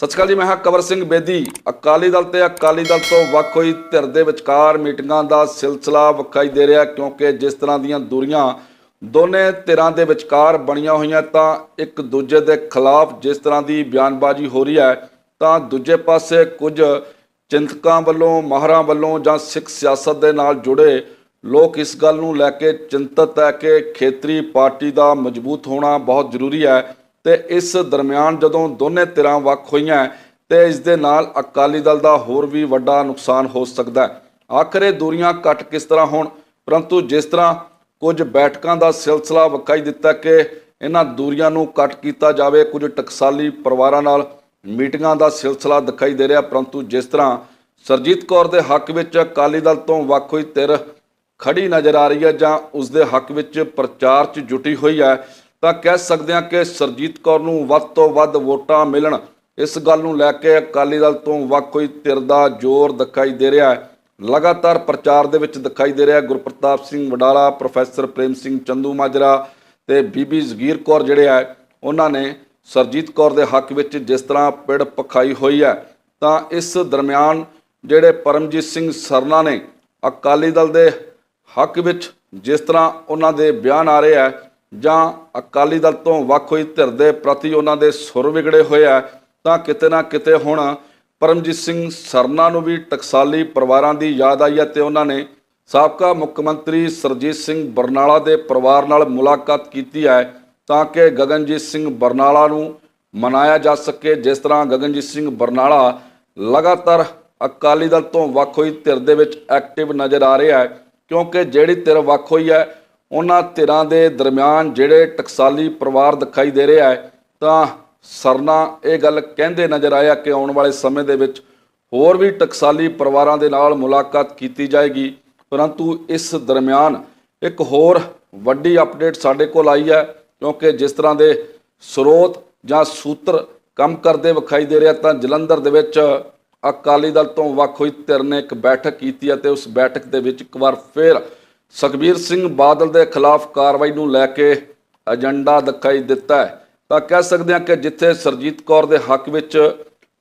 ਸਤਿ ਸ਼੍ਰੀ ਅਕਾਲ ਜੀ, ਮੈਂ ਹਾਂ ਕਵਰ ਸਿੰਘ ਬੇਦੀ। ਅਕਾਲੀ ਦਲ ਤੇ ਅਕਾਲੀ ਦਲ ਤੋਂ ਵੱਖ ਹੋਈ ਧਿਰ ਦੇ ਵਿਚਕਾਰ ਮੀਟਿੰਗਾਂ ਦਾ ਸਿਲਸਿਲਾ ਵਿਖਾਈ ਦੇ ਰਿਹਾ ਕਿਉਂਕਿ ਜਿਸ ਤਰ੍ਹਾਂ ਦੀਆਂ ਦੂਰੀਆਂ ਦੋਨੇ ਧਿਰਾਂ ਦੇ ਵਿਚਕਾਰ ਬਣੀਆਂ ਹੋਈਆਂ, ਤਾਂ ਇੱਕ ਦੂਜੇ ਦੇ ਖਿਲਾਫ ਜਿਸ ਤਰ੍ਹਾਂ ਦੀ ਬਿਆਨਬਾਜ਼ੀ ਹੋ ਰਹੀ ਹੈ, ਤਾਂ ਦੂਜੇ ਪਾਸੇ ਕੁਝ ਚਿੰਤਕਾਂ ਵੱਲੋਂ, ਮਾਹਰਾਂ ਵੱਲੋਂ ਜਾਂ ਸਿੱਖ ਸਿਆਸਤ ਦੇ ਨਾਲ ਜੁੜੇ ਲੋਕ ਇਸ ਗੱਲ ਨੂੰ ਲੈ ਕੇ ਚਿੰਤਤ ਹੈ ਕਿ ਖੇਤਰੀ ਪਾਰਟੀ ਦਾ ਮਜ਼ਬੂਤ ਹੋਣਾ ਬਹੁਤ ਜ਼ਰੂਰੀ ਹੈ। ਤੇ ਇਸ ਦਰਮਿਆਨ ਜਦੋਂ ਦੋਨੇ ਧਿਰਾਂ ਵੱਖ ਹੋਈਆਂ, ਤੇ ਇਸ ਦੇ ਨਾਲ ਅਕਾਲੀ ਦਲ ਦਾ ਹੋਰ ਵੀ ਵੱਡਾ ਨੁਕਸਾਨ ਹੋ ਸਕਦਾ ਹੈ। ਆਖਰ ਦੂਰੀਆਂ ਘਟ ਕਿਸ ਤਰ੍ਹਾਂ ਹੋਣ? ਪਰੰਤੂ ਜਿਸ ਤਰ੍ਹਾਂ ਕੁਝ ਬੈਠਕਾਂ ਦਾ ਸਿਲਸਿਲਾ ਵਿਖਾਈ ਦਿੱਤਾ ਕਿ ਇਹਨਾਂ ਦੂਰੀਆਂ ਨੂੰ ਘਟ ਕੀਤਾ ਜਾਵੇ, ਕੁਝ ਟਕਸਾਲੀ ਪਰਿਵਾਰਾਂ ਨਾਲ ਮੀਟਿੰਗਾਂ ਦਾ ਸਿਲਸਿਲਾ ਦਿਖਾਈ ਦੇ ਰਿਹਾ। ਪਰੰਤੂ ਜਿਸ ਤਰ੍ਹਾਂ ਸਰਜੀਤ ਕੌਰ ਦੇ ਹੱਕ ਵਿੱਚ ਅਕਾਲੀ ਦਲ ਤੋਂ ਵੱਖ ਹੋਈ ਧਿਰ ਖੜੀ ਨਜ਼ਰ ਆ ਰਹੀ ਹੈ ਜਾਂ ਉਸ ਦੇ ਹੱਕ ਵਿੱਚ ਪ੍ਰਚਾਰ 'ਚ ਜੁਟੀ ਹੋਈ ਹੈ ਤਾਂ ਕਹਿ ਸਕਦੇ ਹਾਂ ਕਿ ਸਰਜੀਤ ਕੌਰ ਨੂੰ ਵੱਧ ਤੋਂ ਵੱਧ ਵੋਟਾਂ ਮਿਲਣ। ਇਸ ਗੱਲ ਨੂੰ ਲੈ ਕੇ ਅਕਾਲੀ ਦਲ ਤੋਂ ਵੱਖ ਹੋਈ ਧਿਰ ਦਾ ਜ਼ੋਰ ਦਿਖਾਈ ਦੇ ਰਿਹਾ ਹੈ। ਲਗਾਤਾਰ ਪ੍ਰਚਾਰ ਦੇ ਵਿੱਚ ਦਿਖਾਈ ਦੇ ਰਿਹਾ ਗੁਰਪ੍ਰਤਾਪ ਸਿੰਘ ਵਡਾਲਾ, ਪ੍ਰੋਫੈਸਰ ਪ੍ਰੇਮ ਸਿੰਘ ਚੰਦੂ ਮਾਜਰਾ ਤੇ ਬੀਬੀ ਜ਼ਗੀਰ ਕੌਰ ਜਿਹੜੇ ਆ ਉਹਨਾਂ ਨੇ ਸਰਜੀਤ ਕੌਰ ਦੇ ਹੱਕ ਵਿੱਚ ਜਿਸ ਤਰ੍ਹਾਂ ਪਿੜ ਪਖਾਈ ਹੋਈ ਹੈ, ਤਾਂ ਇਸ ਦਰਮਿਆਨ ਜਿਹੜੇ ਪਰਮਜੀਤ ਸਿੰਘ ਸਰਨਾ ਨੇ ਅਕਾਲੀ ਦਲ ਦੇ ਹੱਕ ਵਿੱਚ ਜਿਸ ਤਰ੍ਹਾਂ ਉਹਨਾਂ ਦੇ ਬਿਆਨ ਆ ਰਹੇ ਆ ਜਾਂ ਅਕਾਲੀ ਦਲ ਤੋਂ ਵੱਖ ਹੋਈ ਧਿਰ ਦੇ ਪ੍ਰਤੀ ਉਹਨਾਂ ਦੇ ਸੁਰ ਵਿਗੜੇ ਹੋਏ ਆ, ਤਾਂ ਕਿਤੇ ਨਾ ਕਿਤੇ ਹੁਣ ਪਰਮਜੀਤ ਸਿੰਘ ਸਰਨਾ ਨੂੰ ਵੀ ਟਕਸਾਲੀ ਪਰਿਵਾਰਾਂ ਦੀ ਯਾਦ ਆਈ ਹੈ ਤੇ ਉਹਨਾਂ ਨੇ ਸਾਬਕਾ ਮੁੱਖ ਮੰਤਰੀ ਸਰਜੀਤ ਸਿੰਘ ਬਰਨਾਲਾ ਦੇ ਪਰਿਵਾਰ ਨਾਲ ਮੁਲਾਕਾਤ ਕੀਤੀ ਹੈ ਤਾਂ ਕਿ ਗਗਨਜੀਤ ਸਿੰਘ ਬਰਨਾਲਾ ਨੂੰ ਮਨਾਇਆ ਜਾ ਸਕੇ। ਜਿਸ ਤਰ੍ਹਾਂ ਗਗਨਜੀਤ ਸਿੰਘ ਬਰਨਾਲਾ ਲਗਾਤਾਰ ਅਕਾਲੀ ਦਲ ਤੋਂ ਵੱਖ ਹੋਈ ਧਿਰ ਦੇ ਵਿੱਚ ਐਕਟਿਵ ਨਜ਼ਰ ਆ ਰਿਹਾ ਹੈ, ਕਿਉਂਕਿ ਜਿਹੜੀ ਧਿਰ ਵੱਖ ਹੋਈ ਹੈ ਉਹਨਾਂ ਧਿਰਾਂ ਦੇ ਦਰਮਿਆਨ ਜਿਹੜੇ ਟਕਸਾਲੀ ਪਰਿਵਾਰ ਦਿਖਾਈ ਦੇ ਰਿਹਾ ਹੈ, ਤਾਂ ਸਰਨਾ ਇਹ ਗੱਲ ਕਹਿੰਦੇ ਨਜ਼ਰ ਆਇਆ ਕਿ ਆਉਣ ਵਾਲੇ ਸਮੇਂ ਦੇ ਵਿੱਚ ਹੋਰ ਵੀ ਟਕਸਾਲੀ ਪਰਿਵਾਰਾਂ ਦੇ ਨਾਲ ਮੁਲਾਕਾਤ ਕੀਤੀ ਜਾਏਗੀ। ਪਰੰਤੂ ਇਸ ਦਰਮਿਆਨ ਇੱਕ ਹੋਰ ਵੱਡੀ ਅਪਡੇਟ ਸਾਡੇ ਕੋਲ ਆਈ ਹੈ, ਕਿਉਂਕਿ ਜਿਸ ਤਰ੍ਹਾਂ ਦੇ ਸਰੋਤ ਜਾਂ ਸੂਤਰ ਕੰਮ ਕਰਦੇ ਵਿਖਾਈ ਦੇ ਰਿਹਾ, ਤਾਂ ਜਲੰਧਰ ਦੇ ਵਿੱਚ ਅਕਾਲੀ ਦਲ ਤੋਂ ਵੱਖ ਹੋਈ ਧਿਰ ਨੇ ਇੱਕ ਬੈਠਕ ਕੀਤੀ ਅਤੇ ਉਸ ਬੈਠਕ ਦੇ ਵਿੱਚ ਇੱਕ ਵਾਰ ਫਿਰ ਸੁਖਬੀਰ ਸਿੰਘ ਬਾਦਲ ਦੇ ਖਿਲਾਫ ਕਾਰਵਾਈ ਨੂੰ ਲੈ ਕੇ ਏਜੰਡਾ ਦਿਖਾਈ ਦਿੱਤਾ ਹੈ। ਤਾਂ ਕਹਿ ਸਕਦੇ ਹਾਂ ਕਿ ਜਿੱਥੇ ਸਰਜੀਤ ਕੌਰ ਦੇ ਹੱਕ ਵਿੱਚ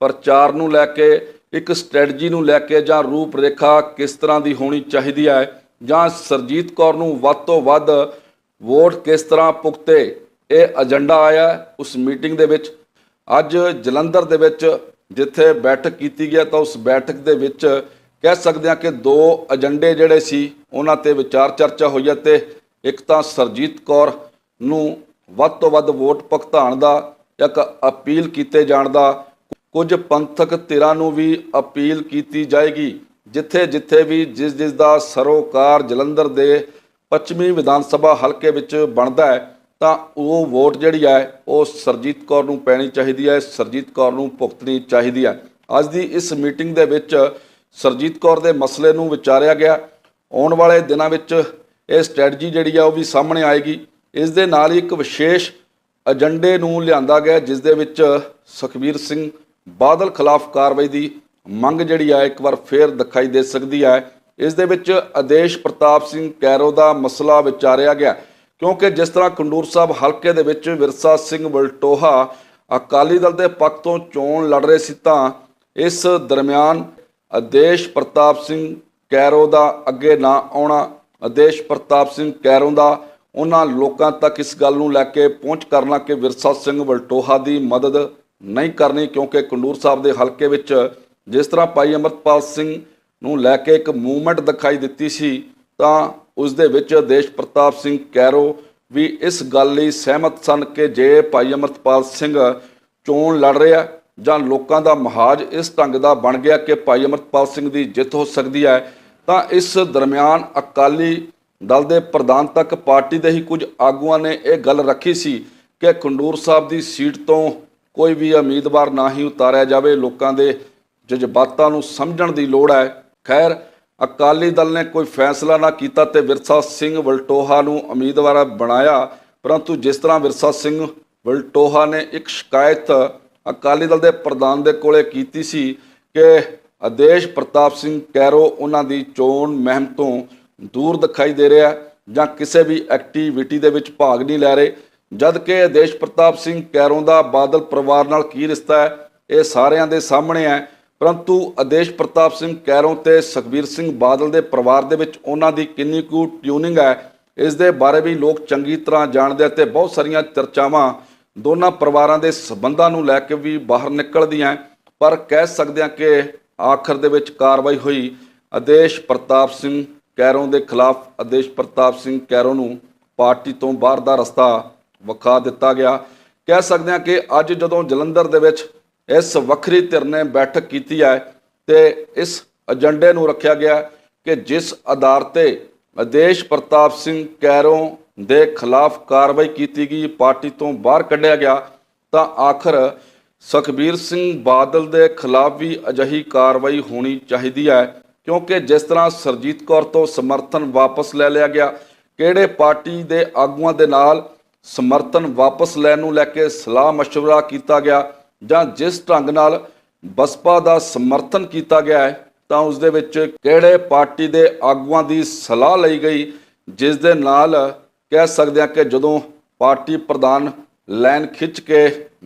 ਪ੍ਰਚਾਰ ਨੂੰ ਲੈ ਕੇ, ਇੱਕ ਸਟ੍ਰੈਟਜੀ ਨੂੰ ਲੈ ਕੇ ਜਾਂ ਰੂਪ ਰੇਖਾ ਕਿਸ ਤਰ੍ਹਾਂ ਦੀ ਹੋਣੀ ਚਾਹੀਦੀ ਹੈ ਜਾਂ ਸਰਜੀਤ ਕੌਰ ਨੂੰ ਵੱਧ ਤੋਂ ਵੱਧ ਵੋਟ ਕਿਸ ਤਰ੍ਹਾਂ ਪੁਖਤੇ ਇਹ ਏਜੰਡਾ ਆਇਆ ਉਸ ਮੀਟਿੰਗ ਦੇ ਵਿੱਚ। ਅੱਜ ਜਲੰਧਰ ਦੇ ਵਿੱਚ ਜਿੱਥੇ ਬੈਠਕ ਕੀਤੀ ਗਿਆ ਤਾਂ ਉਸ ਬੈਠਕ ਦੇ ਵਿੱਚ ਕਹਿ ਸਕਦੇ ਹਾਂ ਕਿ ਦੋ ਏਜੰਡੇ ਜਿਹੜੇ ਸੀ, ਉਹਨਾਂ ਤੇ ਵਿਚਾਰ ਚਰਚਾ ਹੋਈ ਹੈ ਤੇ ਇੱਕ ਤਾਂ ਸਰਜੀਤ ਕੌਰ ਨੂੰ ਵੱਧ ਤੋਂ ਵੱਧ ਵੋਟ ਭੁਗਤਾਨ ਦਾ ਇੱਕ ਅਪੀਲ ਕੀਤੇ ਜਾਣ ਦਾ, ਕੁਝ ਪੰਥਕ ਧਿਰਾਂ ਨੂੰ ਵੀ ਅਪੀਲ ਕੀਤੀ ਜਾਏਗੀ, ਜਿੱਥੇ ਜਿੱਥੇ ਵੀ ਜਿਸ ਜਿਸ ਦਾ ਸਰੋਕਾਰ ਜਲੰਧਰ ਦੇ ਪੱਛਮੀ ਵਿਧਾਨ ਸਭਾ ਹਲਕੇ ਵਿੱਚ ਬਣਦਾ ਹੈ, ਤਾਂ ਉਹ ਵੋਟ ਜਿਹੜੀ ਹੈ, ਉਹ ਸਰਜੀਤ ਕੌਰ ਨੂੰ ਪੈਣੀ ਚਾਹੀਦੀ ਹੈ, ਸਰਜੀਤ ਕੌਰ ਨੂੰ ਭੁਗਤਣੀ ਚਾਹੀਦੀ ਹੈ। ਅੱਜ ਦੀ ਇਸ ਮੀਟਿੰਗ ਦੇ ਵਿੱਚ ਸਰਜੀਤ ਕੌਰ ਦੇ ਮਸਲੇ ਨੂੰ ਵਿਚਾਰਿਆ ਗਿਆ। ਆਉਣ ਵਾਲੇ ਦਿਨਾਂ ਵਿੱਚ ਇਹ ਸਟ੍ਰੈਟਜੀ ਜਿਹੜੀ ਆ ਉਹ ਵੀ ਸਾਹਮਣੇ ਆਏਗੀ। ਇਸ ਦੇ ਨਾਲ ਹੀ ਇੱਕ ਵਿਸ਼ੇਸ਼ ਏਜੰਡੇ ਨੂੰ ਲਿਆਂਦਾ ਗਿਆ, ਜਿਸ ਦੇ ਵਿੱਚ ਸੁਖਬੀਰ ਸਿੰਘ ਬਾਦਲ ਖਿਲਾਫ ਕਾਰਵਾਈ ਦੀ ਮੰਗ ਜਿਹੜੀ ਆ ਇੱਕ ਵਾਰ ਫੇਰ ਦਿਖਾਈ ਦੇ ਸਕਦੀ ਹੈ ਇਸ ਦੇ ਵਿੱਚ ਆਦੇਸ਼ ਪ੍ਰਤਾਪ ਸਿੰਘ ਕੈਰੋ ਦਾ ਮਸਲਾ ਵਿਚਾਰਿਆ ਗਿਆ, ਕਿਉਂਕਿ ਜਿਸ ਤਰ੍ਹਾਂ ਕੰਡੂਰ ਸਾਹਿਬ ਹਲਕੇ ਦੇ ਵਿੱਚ ਵਿਰਸਾ ਸਿੰਘ ਵਲਟੋਹਾ ਅਕਾਲੀ ਦਲ ਦੇ ਪੱਖ ਤੋਂ ਚੋਣ ਲੜ ਰਹੇ ਸੀ ਤਾਂ ਇਸ ਦਰਮਿਆਨ ਆਦੇਸ਼ ਪ੍ਰਤਾਪ ਸਿੰਘ ਕੈਰੋ ਦਾ ਅੱਗੇ ਨਾ ਆਉਣਾ, ਆਦੇਸ਼ ਪ੍ਰਤਾਪ ਸਿੰਘ ਕੈਰੋ ਦਾ ਉਹਨਾਂ ਲੋਕਾਂ ਤੱਕ ਇਸ ਗੱਲ ਨੂੰ ਲੈ ਕੇ ਪਹੁੰਚ ਕਰਨਾ ਕਿ ਵਿਰਸਾ ਸਿੰਘ ਵਲਟੋਹਾ ਦੀ ਮਦਦ ਨਹੀਂ ਕਰਨੀ ਕਿਉਂਕਿ ਕੰਡੂਰ ਸਾਹਿਬ ਦੇ ਹਲਕੇ ਵਿੱਚ ਜਿਸ ਤਰ੍ਹਾਂ ਭਾਈ ਅਮਰਪਾਲ ਸਿੰਘ ਨੂੰ ਲੈ ਕੇ ਇੱਕ ਮੂਵਮੈਂਟ ਦਿਖਾਈ ਦਿੱਤੀ ਸੀ, ਤਾਂ ਉਸ ਦੇ ਵਿੱਚ ਦੇਸ਼ ਪ੍ਰਤਾਪ ਸਿੰਘ ਕੈਰੋ ਵੀ ਇਸ ਗੱਲ ਲਈ ਸਹਿਮਤ ਸਨ ਕਿ ਜੇ ਭਾਈ ਅਮਰਪਾਲ ਸਿੰਘ ਚੋਣ ਲੜ ਰਿਹਾ ਜਾਂ ਲੋਕਾਂ ਦਾ ਮਹਾਜ ਇਸ ਢੰਗ ਦਾ ਬਣ ਗਿਆ ਕਿ ਭਾਈ ਅਮਰਪਾਲ ਸਿੰਘ ਦੀ ਜਿੱਤ ਹੋ ਸਕਦੀ ਹੈ, ਤਾਂ ਇਸ ਦਰਮਿਆਨ ਅਕਾਲੀ ਦਲ ਦੇ ਪ੍ਰਧਾਨ ਤੱਕ ਪਾਰਟੀ ਦੇ ਹੀ ਕੁਝ ਆਗੂਆਂ ਨੇ ਇਹ ਗੱਲ ਰੱਖੀ ਸੀ ਕਿ ਖੰਡੂਰ ਸਾਹਿਬ ਦੀ ਸੀਟ ਤੋਂ ਕੋਈ ਵੀ ਉਮੀਦਵਾਰ ਨਾ ਹੀ ਉਤਾਰਿਆ ਜਾਵੇ। ਲੋਕਾਂ ਦੇ ਜਜ਼ਬਾਤਾਂ ਨੂੰ ਸਮਝਣ ਦੀ ਲੋੜ ਹੈ। ਖੈਰ, ਅਕਾਲੀ ਦਲ ਨੇ ਕੋਈ ਫੈਸਲਾ ਨਾ ਕੀਤਾ ਤੇ ਵਿਰਸਾ ਸਿੰਘ ਵਲਟੋਹਾ ਨੂੰ ਉਮੀਦਵਾਰ ਬਣਾਇਆ, ਪਰੰਤੂ ਜਿਸ ਤਰ੍ਹਾਂ ਵਿਰਸਾ ਸਿੰਘ ਵਲਟੋਹਾ ਨੇ ਇੱਕ ਸ਼ਿਕਾਇਤ ਅਕਾਲੀ ਦਲ ਦੇ ਪ੍ਰਧਾਨ ਦੇ ਕੋਲੇ ਕੀਤੀ ਸੀ ਕਿ ਆਦੇਸ਼ ਪ੍ਰਤਾਪ ਸਿੰਘ ਕੈਰੋ ਉਹਨਾਂ ਦੀ ਚੋਣ ਮਹਿਮ ਤੋਂ ਦੂਰ ਦਿਖਾਈ ਦੇ ਰਿਹਾ ਜਾਂ ਕਿਸੇ ਵੀ ਐਕਟੀਵਿਟੀ ਦੇ ਵਿੱਚ ਭਾਗ ਨਹੀਂ ਲੈ ਰਹੇ। ਜਦ ਕਿ ਆਦੇਸ਼ ਪ੍ਰਤਾਪ ਸਿੰਘ ਕੈਰੋਂ ਦਾ ਬਾਦਲ ਪਰਿਵਾਰ ਨਾਲ ਕੀ ਰਿਸ਼ਤਾ ਹੈ, ਇਹ ਸਾਰਿਆਂ ਦੇ ਸਾਹਮਣੇ ਹੈ। ਪਰੰਤੂ ਆਦੇਸ਼ ਪ੍ਰਤਾਪ ਸਿੰਘ ਕੈਰੋਂ ਤੇ ਸੁਖਬੀਰ ਸਿੰਘ ਬਾਦਲ ਦੇ ਪਰਿਵਾਰ ਦੇ ਵਿੱਚ ਉਹਨਾਂ ਦੀ ਕਿੰਨੀ ਕੁ ਟਿਊਨਿੰਗ ਹੈ, ਇਸ ਦੇ ਬਾਰੇ ਵੀ ਲੋਕ ਚੰਗੀ ਤਰ੍ਹਾਂ ਜਾਣਦੇ ਅਤੇ ਬਹੁਤ ਸਾਰੀਆਂ ਚਰਚਾਵਾਂ ਦੋਨਾਂ ਪਰਿਵਾਰਾਂ ਦੇ ਸਬੰਧਾਂ ਨੂੰ ਲੈ ਕੇ ਵੀ ਬਾਹਰ ਨਿਕਲਦੀਆਂ ਪਰ ਕਹਿ ਸਕਦੇ ਹਾਂ ਕਿ ਆਖਰ ਦੇ ਵਿੱਚ ਕਾਰਵਾਈ ਹੋਈ। ਆਦੇਸ਼ ਪ੍ਰਤਾਪ ਸਿੰਘ ਕੈਰੋਂ ਦੇ ਖਿਲਾਫ ਆਦੇਸ਼ ਪ੍ਰਤਾਪ ਸਿੰਘ ਕੈਰੋਂ ਨੂੰ ਪਾਰਟੀ ਤੋਂ ਬਾਹਰ ਦਾ ਰਸਤਾ ਵਿਖਾ ਦਿੱਤਾ ਗਿਆ। ਕਹਿ ਸਕਦੇ ਹਾਂ ਕਿ ਅੱਜ ਜਦੋਂ ਜਲੰਧਰ ਦੇ ਵਿੱਚ ਇਸ ਵੱਖਰੀ ਧਿਰ ਨੇ ਬੈਠਕ ਕੀਤੀ ਹੈ ਤੇ ਇਸ ਏਜੰਡੇ ਨੂੰ ਰੱਖਿਆ ਗਿਆ ਕਿ ਜਿਸ ਆਧਾਰ ਤੇ ਆਦੇਸ਼ ਪ੍ਰਤਾਪ ਸਿੰਘ ਕੈਰੋਂ ਦੇ ਖਿਲਾਫ ਕਾਰਵਾਈ ਕੀਤੀ ਗਈ ਪਾਰਟੀ ਤੋਂ ਬਾਹਰ ਕੱਢਿਆ ਗਿਆ ਤਾਂ ਆਖਰ ਸੁਖਬੀਰ ਸਿੰਘ ਬਾਦਲ ਦੇ ਖਿਲਾਫ ਵੀ ਅਜਿਹੀ ਕਾਰਵਾਈ ਹੋਣੀ ਚਾਹੀਦੀ ਹੈ ਕਿਉਂਕਿ ਜਿਸ ਤਰ੍ਹਾਂ ਸਰਜੀਤ ਕੌਰ ਤੋਂ ਸਮਰਥਨ ਵਾਪਸ ਲੈ ਲਿਆ ਗਿਆ ਕਿਹੜੇ ਪਾਰਟੀ ਦੇ ਆਗੂਆਂ ਦੇ ਨਾਲ ਸਮਰਥਨ ਵਾਪਸ ਲੈਣ ਨੂੰ ਲੈ ਕੇ ਸਲਾਹ مشورہ ਕੀਤਾ ਗਿਆ ਜਾਂ ਜਿਸ ਢੰਗ ਨਾਲ ਬਸਪਾ ਦਾ ਸਮਰਥਨ ਕੀਤਾ ਗਿਆ ਹੈ ਤਾਂ ਉਸ ਦੇ ਵਿੱਚ ਕਿਹੜੇ ਪਾਰਟੀ ਦੇ ਆਗੂਆਂ ਦੀ ਸਲਾਹ ਲਈ ਗਈ ਜਿਸ ਦੇ ਨਾਲ ਕਹਿ ਸਕਦੇ ਹਾਂ ਕਿ ਜਦੋਂ ਪਾਰਟੀ ਪ੍ਰਧਾਨ ਲਾਈਨ ਖਿੱਚ ਕੇ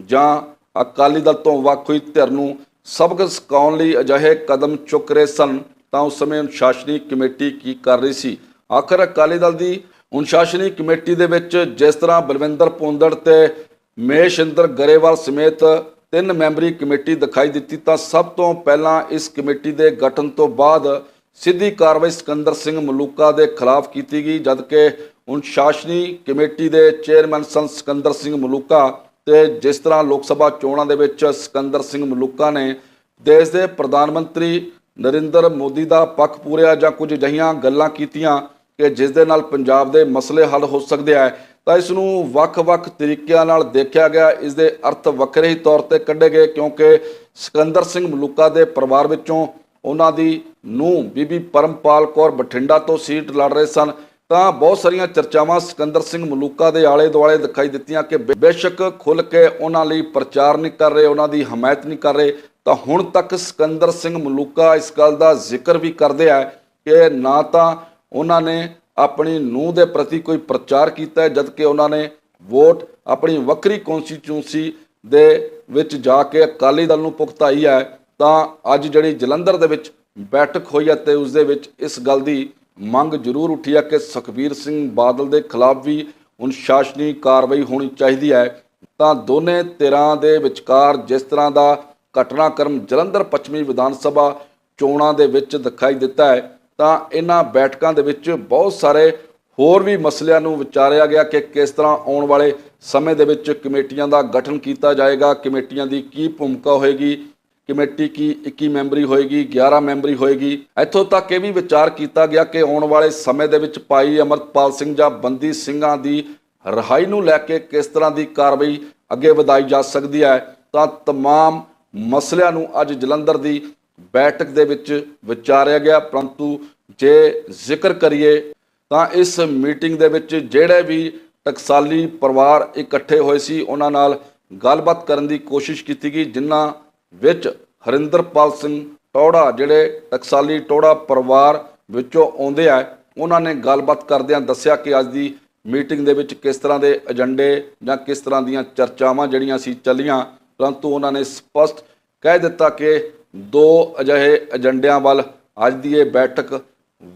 ਜਾਂ ਅਕਾਲੀ ਦਲ ਤੋਂ ਵੱਖ ਹੋਈ ਧਿਰ ਨੂੰ ਸਬਕ ਸਿਖਾਉਣ ਲਈ ਅਜਿਹੇ ਕਦਮ ਚੁੱਕ ਰਹੇ ਸਨ, ਤਾਂ ਉਸ ਸਮੇਂ ਅਨੁਸ਼ਾਸਨੀ ਕਮੇਟੀ ਕੀ ਕਰ ਰਹੀ ਸੀ? ਆਖਰ ਅਕਾਲੀ ਦਲ ਦੀ ਅਨੁਸ਼ਾਸਨੀ ਕਮੇਟੀ ਦੇ ਵਿੱਚ ਜਿਸ ਤਰ੍ਹਾਂ ਬਲਵਿੰਦਰ ਪੌਂਦੜ ਤੇ ਮਹੇਸ਼ਿੰਦਰ ਗਰੇਵਾਲ ਸਮੇਤ ਤਿੰਨ ਮੈਂਬਰੀ ਕਮੇਟੀ ਦਿਖਾਈ ਦਿੱਤੀ, ਤਾਂ ਸਭ ਤੋਂ ਪਹਿਲਾਂ ਇਸ ਕਮੇਟੀ ਦੇ ਗਠਨ ਤੋਂ ਬਾਅਦ ਸਿੱਧੀ ਕਾਰਵਾਈ ਸਿਕੰਦਰ ਸਿੰਘ ਮਲੂਕਾ ਦੇ ਖਿਲਾਫ ਕੀਤੀ ਗਈ, ਜਦਕਿ ਅਨੁਸ਼ਾਸਨੀ ਕਮੇਟੀ ਦੇ ਚੇਅਰਮੈਨ ਸਨ ਸਿਕੰਦਰ ਸਿੰਘ ਮਲੂਕਾ ਤੇ ਜਿਸ ਤਰ੍ਹਾਂ ਲੋਕ ਸਭਾ ਚੋਣਾਂ ਦੇ ਵਿੱਚ ਸਿਕੰਦਰ ਸਿੰਘ ਮਲੂਕਾ ਨੇ ਦੇਸ਼ ਦੇ ਪ੍ਰਧਾਨ ਮੰਤਰੀ ਨਰਿੰਦਰ ਮੋਦੀ ਦਾ ਪੱਖ ਪੂਰਿਆ ਜਾਂ ਕੁਝ ਅਜਿਹੀਆਂ ਗੱਲਾਂ ਕੀਤੀਆਂ ਕਿ ਜਿਸ ਦੇ ਨਾਲ ਪੰਜਾਬ ਦੇ ਮਸਲੇ ਹੱਲ ਹੋ ਸਕਦੇ ਆ, ਤਾਂ ਇਸ ਨੂੰ ਵੱਖ-ਵੱਖ ਤਰੀਕਿਆਂ ਨਾਲ ਦੇਖਿਆ ਗਿਆ। ਇਸ ਦੇ ਅਰਥ ਵੱਖਰੇ ਹੀ ਤੌਰ ਤੇ ਕੱਢੇ ਗਏ ਕਿਉਂਕਿ ਸਿਕੰਦਰ ਸਿੰਘ ਮਲੂਕਾ ਦੇ ਪਰਿਵਾਰ ਵਿੱਚੋਂ ਉਹਨਾਂ ਦੀ ਨੂੰ ਬੀਬੀ ਪਰਮਪਾਲ ਕੌਰ ਬਠਿੰਡਾ ਤੋਂ ਸੀਟ ਲੜ ਰਹੇ ਸਨ। ਤਾਂ ਬਹੁਤ ਸਾਰੀਆਂ ਚਰਚਾਵਾਂ ਸਿਕੰਦਰ ਸਿੰਘ ਮਲੂਕਾ ਦੇ ਆਲੇ ਦੁਆਲੇ ਦਿਖਾਈ ਦਿੱਤੀਆਂ ਕਿ ਬੇ- ਬੇਸ਼ੱਕ ਖੁੱਲ ਕੇ ਉਹਨਾਂ ਲਈ ਪ੍ਰਚਾਰ ਨਹੀਂ ਕਰ ਰਹੇ, ਉਹਨਾਂ ਦੀ ਹਮਾਇਤ ਨਹੀਂ ਕਰ ਰਹੇ, ਤਾਂ ਹੁਣ ਤੱਕ ਸਿਕੰਦਰ ਸਿੰਘ ਮਲੂਕਾ ਇਸ ਗੱਲ ਦਾ ਜ਼ਿਕਰ ਵੀ ਕਰਦੇ ਆ ਕਿ ਨਾ ਤਾਂ ਉਹਨਾਂ ਨੇ ਆਪਣੀ ਨੂੰਹ ਦੇ ਪ੍ਰਤੀ ਕੋਈ ਪ੍ਰਚਾਰ ਕੀਤਾ ਹੈ, ਜਦਕਿ ਉਹਨਾਂ ਨੇ ਵੋਟ ਆਪਣੀ ਵੱਖਰੀ ਕਨਸਟੀਚੂਐਂਸੀ ਦੇ ਵਿੱਚ ਜਾ ਕੇ ਅਕਾਲੀ ਦਲ ਨੂੰ ਭੁਗਤਾਈ ਹੈ, ਤਾਂ ਅੱਜ ਜਿਹੜੀ ਜਲੰਧਰ ਦੇ ਵਿੱਚ ਬੈਠਕ ਹੋਈ ਹੈ ਤੇ ਉਸ ਦੇ ਵਿੱਚ ਇਸ ਗੱਲ ਦੀ ਮੰਗ ਜ਼ਰੂਰ ਉੱਠੀ ਹੈ ਕਿ ਸੁਖਬੀਰ ਸਿੰਘ ਬਾਦਲ ਦੇ ਖਿਲਾਫ ਵੀ ਅਨੁਸ਼ਾਸਨੀ ਕਾਰਵਾਈ ਹੋਣੀ ਚਾਹੀਦੀ ਹੈ। ਤਾਂ ਦੋਨੇ ਧਿਰਾਂ ਦੇ ਵਿਚਕਾਰ ਜਿਸ ਤਰ੍ਹਾਂ ਦਾ ਘਟਨਾਕ੍ਰਮ ਜਲੰਧਰ ਪੱਛਮੀ ਵਿਧਾਨ ਸਭਾ ਚੋਣਾਂ ਦੇ ਵਿੱਚ ਦਿਖਾਈ ਦਿੱਤਾ ਹੈ, ਤਾਂ ਇਹਨਾਂ ਬੈਠਕਾਂ ਦੇ ਵਿੱਚ ਬਹੁਤ ਸਾਰੇ ਹੋਰ ਵੀ ਮਸਲਿਆਂ ਨੂੰ ਵਿਚਾਰਿਆ ਗਿਆ ਕਿ ਕਿਸ ਤਰ੍ਹਾਂ ਆਉਣ ਵਾਲੇ ਸਮੇਂ ਦੇ ਵਿੱਚ ਕਮੇਟੀਆਂ ਦਾ ਗਠਨ ਕੀਤਾ ਜਾਏਗਾ, ਕਮੇਟੀਆਂ ਦੀ ਕੀ ਭੂਮਿਕਾ ਹੋਏਗੀ ਕਮੇਟੀ ਕੀ 21 ਮੈਂਬਰੀ ਹੋਏਗੀ 11 ਮੈਂਬਰੀ ਹੋਏਗੀ। ਇੱਥੋਂ ਤੱਕ ਇਹ ਵੀ ਵਿਚਾਰ ਕੀਤਾ ਗਿਆ ਕਿ ਆਉਣ ਵਾਲੇ ਸਮੇਂ ਦੇ ਵਿੱਚ ਭਾਈ ਅਮਰਪਾਲ ਸਿੰਘ ਜਾਂ ਬੰਦੀ ਸਿੰਘਾਂ ਦੀ ਰਿਹਾਈ ਨੂੰ ਲੈ ਕੇ ਕਿਸ ਤਰ੍ਹਾਂ ਦੀ ਕਾਰਵਾਈ ਅੱਗੇ ਵਧਾਈ ਜਾ ਸਕਦੀ ਹੈ, ਤਾਂ ਤਮਾਮ ਮਸਲਿਆਂ ਨੂੰ ਅੱਜ ਜਲੰਧਰ ਦੀ ਬੈਠਕ ਦੇ ਵਿੱਚ ਵਿਚਾਰਿਆ ਗਿਆ। ਪਰੰਤੂ ਜੇ ਜ਼ਿਕਰ ਕਰੀਏ, ਤਾਂ ਇਸ ਮੀਟਿੰਗ ਦੇ ਵਿੱਚ ਜਿਹੜੇ ਵੀ ਟਕਸਾਲੀ ਪਰਿਵਾਰ ਇਕੱਠੇ ਹੋਏ ਸੀ, ਉਹਨਾਂ ਨਾਲ ਗੱਲਬਾਤ ਕਰਨ ਦੀ ਕੋਸ਼ਿਸ਼ ਕੀਤੀ ਗਈ, ਜਿਨ੍ਹਾਂ ਵਿੱਚ ਹਰਿੰਦਰਪਾਲ ਸਿੰਘ ਟੋੜਾ ਜਿਹੜੇ ਟਕਸਾਲੀ ਟੋੜਾ ਪਰਿਵਾਰ ਵਿੱਚੋਂ ਆਉਂਦੇ ਆ, ਉਹਨਾਂ ਨੇ ਗੱਲਬਾਤ ਕਰਦਿਆਂ ਦੱਸਿਆ ਕਿ ਅੱਜ ਦੀ ਮੀਟਿੰਗ ਦੇ ਵਿੱਚ ਕਿਸ ਤਰ੍ਹਾਂ ਦੇ ਏਜੰਡੇ ਜਾਂ ਕਿਸ ਤਰ੍ਹਾਂ ਦੀਆਂ ਚਰਚਾਵਾਂ ਜਿਹੜੀਆਂ ਸੀ ਚੱਲੀਆਂ, ਪਰੰਤੂ ਉਹਨਾਂ ਨੇ ਸਪਸ਼ਟ ਕਹਿ ਦਿੱਤਾ ਕਿ ਦੋ ਅਜਿਹੇ ਏਜੰਡਿਆਂ ਵੱਲ ਅੱਜ ਦੀ ਇਹ ਬੈਠਕ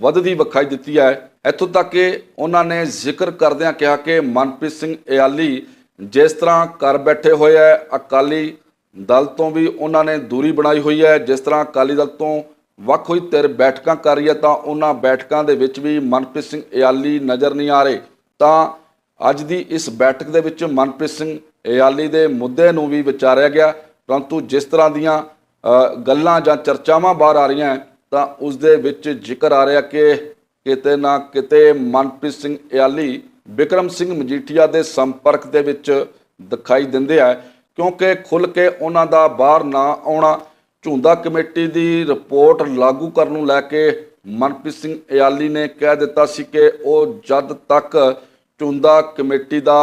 ਵੱਧਦੀ ਵਿਖਾਈ ਦਿੱਤੀ ਹੈ। ਇੱਥੋਂ ਤੱਕ ਕਿ ਉਹਨਾਂ ਨੇ ਜ਼ਿਕਰ ਕਰਦਿਆਂ ਕਿਹਾ ਕਿ ਮਨਪ੍ਰੀਤ ਸਿੰਘ ਇਆਲੀ ਜਿਸ ਤਰ੍ਹਾਂ ਕਰ ਬੈਠੇ ਹੋਏ ਹੈ ਅਕਾਲੀ ਦਲ ਤੋਂ ਵੀ ਉਹਨਾਂ ਨੇ ਦੂਰੀ ਬਣਾਈ ਹੋਈ ਹੈ। ਜਿਸ ਤਰ੍ਹਾਂ ਅਕਾਲੀ ਦਲ ਤੋਂ ਵੱਖ ਹੋਈ ਧਿਰ ਬੈਠਕਾਂ ਕਰ ਰਹੀ ਹੈ, ਤਾਂ ਉਹਨਾਂ ਬੈਠਕਾਂ ਦੇ ਵਿੱਚ ਵੀ ਮਨਪ੍ਰੀਤ ਸਿੰਘ ਇਆਲੀ ਨਜ਼ਰ ਨਹੀਂ ਆ ਰਹੇ। ਤਾਂ ਅੱਜ ਦੀ ਇਸ ਬੈਠਕ ਦੇ ਵਿੱਚ ਮਨਪ੍ਰੀਤ ਸਿੰਘ ਇਆਲੀ ਦੇ ਮੁੱਦੇ ਨੂੰ ਵੀ ਵਿਚਾਰਿਆ ਗਿਆ। ਪਰੰਤੂ ਜਿਸ ਤਰ੍ਹਾਂ ਦੀਆਂ ਗੱਲਾਂ ਜਾਂ ਚਰਚਾਵਾਂ ਬਾਹਰ ਆ ਰਹੀਆਂ ਤਾਂ ਉਸ ਦੇ ਵਿੱਚ ਜ਼ਿਕਰ ਆ ਰਿਹਾ ਕਿ ਕਿਤੇ ਨਾ ਕਿਤੇ ਮਨਪ੍ਰੀਤ ਸਿੰਘ ਇਆਲੀ ਵਿਕਰਮ ਸਿੰਘ ਮਜੀਠੀਆ ਦੇ ਸੰਪਰਕ ਦੇ ਵਿੱਚ ਦਿਖਾਈ ਦਿੰਦੇ ਆ। ਕਿਉਂਕਿ ਖੁੱਲ ਕੇ ਉਹਨਾਂ ਦਾ ਬਾਹਰ ਨਾ ਆਉਣਾ, ਝੁੰਦਾ ਕਮੇਟੀ ਦੀ ਰਿਪੋਰਟ ਲਾਗੂ ਕਰਨ ਨੂੰ ਲੈ ਕੇ ਮਨਪ੍ਰੀਤ ਸਿੰਘ ਇਆਲੀ ਨੇ ਕਹਿ ਦਿੱਤਾ ਸੀ ਕਿ ਉਹ ਜਦ ਤੱਕ ਝੁੰਦਾ ਕਮੇਟੀ ਦਾ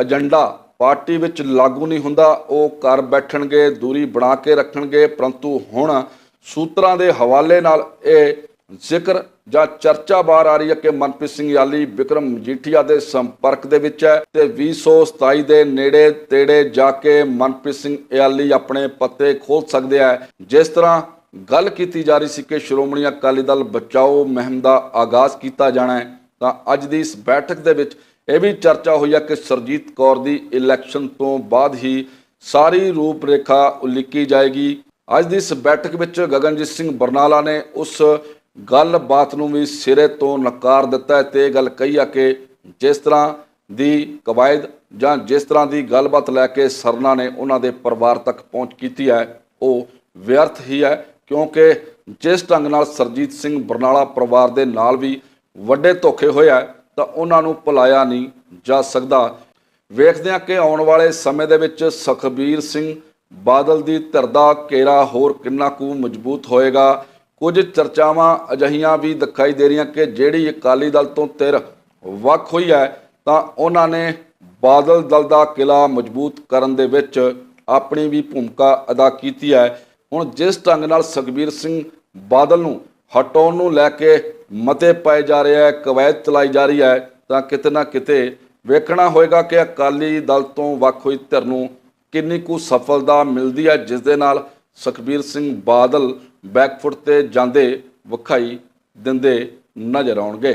ਏਜੰਡਾ ਪਾਰਟੀ ਵਿੱਚ ਲਾਗੂ ਨਹੀਂ ਹੁੰਦਾ, ਉਹ ਘਰ ਬੈਠਣਗੇ, ਦੂਰੀ ਬਣਾ ਕੇ ਰੱਖਣਗੇ, ਪਰੰਤੂ ਹੁਣ ਸੂਤਰਾਂ ਦੇ ਹਵਾਲੇ ਨਾਲ ਇਹ ਜ਼ਿਕਰ ਜਾਂ ਚਰਚਾ ਬਾਹਰ ਆ ਰਹੀ ਹੈ ਕਿ ਮਨਪ੍ਰੀਤ ਸਿੰਘ ਯਾਲੀ ਵਿਕਰਮ ਮਜੀਠੀਆ ਦੇ ਸੰਪਰਕ ਦੇ ਵਿੱਚ ਹੈ ਤੇ 2027 ਦੇ ਨੇੜੇ ਤੇੜੇ ਜਾ ਕੇ ਮਨਪ੍ਰੀਤ ਸਿੰਘ ਯਾਲੀ ਆਪਣੇ ਪੱਤੇ ਖੋਲ ਸਕਦੇ ਹੈ ਜਿਸ ਤਰ੍ਹਾਂ ਗੱਲ ਕੀਤੀ ਜਾ ਰਹੀ ਸੀ ਕਿ ਸ਼੍ਰੋਮਣੀ ਅਕਾਲੀ ਦਲ ਬਚਾਓ ਮੁਹਿੰਮ ਦਾ ਆਗਾਜ਼ ਕੀਤਾ ਜਾਣਾ ਹੈ, ਤਾਂ ਅੱਜ ਦੀ ਇਸ ਬੈਠਕ ਦੇ ਵਿੱਚ ਇਹ ਵੀ ਚਰਚਾ ਹੋਈ ਹੈ ਕਿ ਸਰਜੀਤ ਕੌਰ ਦੀ ਇਲੈਕਸ਼ਨ ਤੋਂ ਬਾਅਦ ਹੀ ਸਾਰੀ ਰੂਪਰੇਖਾ ਉਲੀਕੀ ਜਾਏਗੀ। ਅੱਜ ਦੀ ਇਸ ਬੈਠਕ ਵਿੱਚ ਗਗਨਜੀਤ ਸਿੰਘ ਬਰਨਾਲਾ ਨੇ ਉਸ ਗੱਲਬਾਤ ਨੂੰ ਵੀ ਸਿਰੇ ਤੋਂ ਨਕਾਰ ਦਿੱਤਾ ਹੈ ਤੇ ਇਹ ਗੱਲ ਕਹੀ ਆ ਕਿ ਜਿਸ ਤਰ੍ਹਾਂ ਦੀ ਕਵਾਇਦ ਜਾਂ ਜਿਸ ਤਰ੍ਹਾਂ ਦੀ ਗੱਲਬਾਤ ਲੈ ਕੇ ਸਰਨਾ ਨੇ ਉਹਨਾਂ ਦੇ ਪਰਿਵਾਰ ਤੱਕ ਪਹੁੰਚ ਕੀਤੀ ਹੈ, ਉਹ ਵਿਅਰਥ ਹੀ ਹੈ, ਕਿਉਂਕਿ ਜਿਸ ਢੰਗ ਨਾਲ ਸਰਜੀਤ ਸਿੰਘ ਬਰਨਾਲਾ ਪਰਿਵਾਰ ਦੇ ਨਾਲ ਵੀ ਵੱਡੇ ਧੋਖੇ ਹੋਇਆ ਤਾਂ ਉਹਨਾਂ ਨੂੰ ਭੁਲਾਇਆ ਨਹੀਂ ਜਾ ਸਕਦਾ। ਵੇਖਦੇ ਹਾਂ ਕਿ ਆਉਣ ਵਾਲੇ ਸਮੇਂ ਦੇ ਵਿੱਚ ਸੁਖਬੀਰ ਸਿੰਘ ਬਾਦਲ ਦੀ ਧਿਰ ਦਾ ਘੇਰਾ ਹੋਰ ਕਿੰਨਾ ਕੁ ਮਜ਼ਬੂਤ ਹੋਏਗਾ। ਕੁਝ ਚਰਚਾਵਾਂ ਅਜਹੀਆਂ ਵੀ ਦਿਖਾਈ ਦੇ ਰਹੀਆਂ ਕਿ ਜਿਹੜੀ ਅਕਾਲੀ ਦਲ ਤੋਂ ਧਿਰ ਵੱਖ ਹੋਈ ਹੈ, ਤਾਂ ਉਹਨਾਂ ਨੇ ਬਾਦਲ ਦਲ ਦਾ ਕਿਲਾ ਮਜ਼ਬੂਤ ਕਰਨ ਦੇ ਵਿੱਚ ਆਪਣੀ ਵੀ ਭੂਮਿਕਾ ਅਦਾ ਕੀਤੀ ਹੈ। ਹੁਣ ਜਿਸ ਢੰਗ ਨਾਲ ਸੁਖਬੀਰ ਸਿੰਘ ਬਾਦਲ ਨੂੰ ਹਟਾਉਣ ਨੂੰ ਲੈ ਕੇ ਮਤੇ ਪਾਏ ਜਾ ਰਹੇ ਹੈ, ਕਵਾਇਦ ਚਲਾਈ ਜਾ ਰਹੀ ਹੈ, ਤਾਂ ਕਿਤੇ ਨਾ ਕਿਤੇ ਵੇਖਣਾ ਹੋਏਗਾ ਕਿ ਅਕਾਲੀ ਦਲ ਤੋਂ ਵੱਖ ਹੋਈ ਧਿਰ ਨੂੰ ਕਿੰਨੀ ਕੁ ਸਫਲਤਾ ਮਿਲਦੀ ਹੈ, ਜਿਸ ਦੇ ਨਾਲ ਸੁਖਬੀਰ ਸਿੰਘ ਬਾਦਲ ਬੈਕਫੁੱਟ ਤੇ ਜਾਂਦੇ ਵਿਖਾਈ ਦਿੰਦੇ ਨਜ਼ਰ ਆਉਣਗੇ।